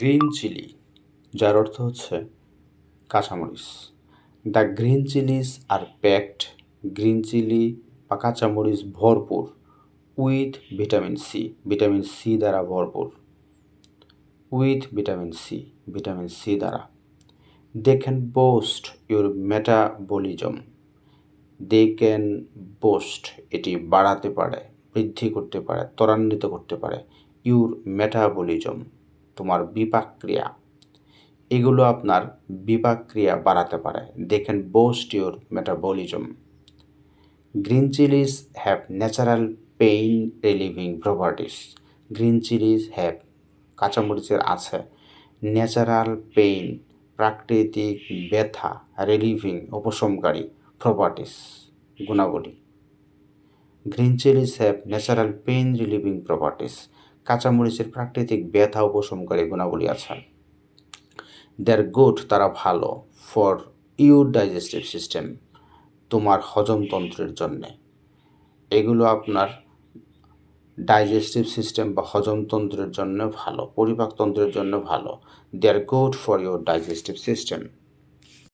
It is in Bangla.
গ্রিন চিলি, যার অর্থ হচ্ছে কাঁচামরিচ। The green chillies are packed green chilli বা কাঁচামরিচ ভরপুর with vitamin C vitamin C দ্বারা ভরপুর। With vitamin C vitamin C দ্বারা। They can boost your metabolism they can boost এটি বাড়াতে পারে, বৃদ্ধি করতে পারে, ত্বরান্বিত করতে পারে ইউর মেটাবলিজম তোমার বিপাক ক্রিয়া। এগুলো আপনার বিপাক ক্রিয়া বাড়াতে পারে। They can boost your metabolism. Green chillies have natural pain relieving properties. Green chillies have কাঁচামরিচের আছে। ন্যাচারাল পেইন, প্রাকৃতিক ব্যথা রিলিভিং উপশমকারী প্রপার্টিস গুণাবলী। Green chillies have natural pain relieving properties. কাঁচামরিচের প্রাকৃতিক ব্যথা উপশমকারী গুণাবলী আছে। দেয়ার গুড তারা ভালো। ফর ইউর ডাইজেস্টিভ সিস্টেম তোমার হজমতন্ত্রের জন্যে। এগুলো আপনার ডাইজেস্টিভ সিস্টেম বা হজমতন্ত্রের জন্য ভালো, পরিপাকতন্ত্রের জন্য ভালো। They are good for your digestive system